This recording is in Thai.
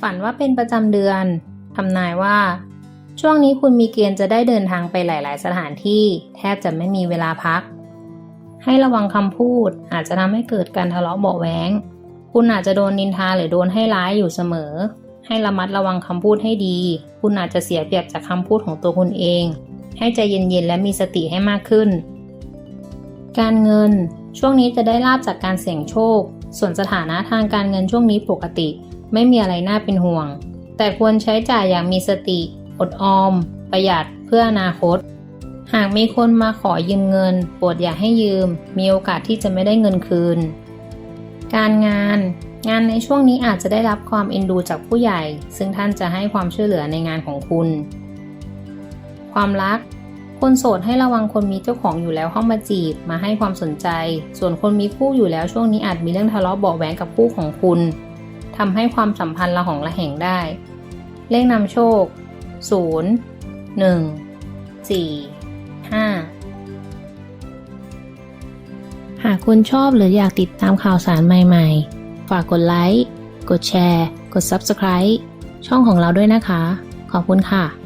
ฝันว่าเป็นประจำเดือนทำนายว่า ช่วงนี้คุณมีเกณฑ์จะได้เดินทางไปหลาย ๆ สถานที่ แทบจะไม่มีเวลาพัก ให้ระวังคำพูดอาจจะทำให้เกิดการทะเลาะเบาะแว้งคุณอาจจะโดนนินทาหรือโดนให้ร้ายอยู่เสมอ ให้ระมัดระวังคำพูดให้ดี คุณอาจจะเสียเปรียบจากคำพูดของตัวคุณเอง ให้ใจเย็น ๆ และมีสติให้มากขึ้น การเงิน ช่วงนี้จะได้ลาบจากการเสี่ยงโชค ส่วนสถานะทางการเงินช่วงนี้ปกติ ไม่มีอะไรน่าเป็นห่วง แต่ควรใช้จ่ายอย่างมีสติ อดออม ประหยัดเพื่ออนาคต หากมีคนมาขอยืมเงินโปรดอย่าให้ยืม มีโอกาสที่จะไม่ได้เงินคืน การงาน งานในช่วงนี้อาจจะได้รับความเอ็นดูจากผู้ใหญ่ ซึ่งท่านจะให้ความช่วยเหลือในงานของคุณ ความรักคนโสดให้ระวังคนมีเจ้าของอยู่แล้วเข้ามาจีบมาให้ความสนใจ ส่วนคนมีคู่อยู่แล้วช่วงนี้อาจมีเรื่องทะเลาะเบาะแว้งกับคู่ของคุณ ทำให้ความสัมพันธ์ระหองระแหงได้ เลขนำโชค 0 1 4 5หากคุณชอบหรืออยากติดตามข่าวสารใหม่ๆ ฝากกดไลค์ กดแชร์ กด Subscribe ช่องของเราด้วยนะคะ ขอบคุณค่ะ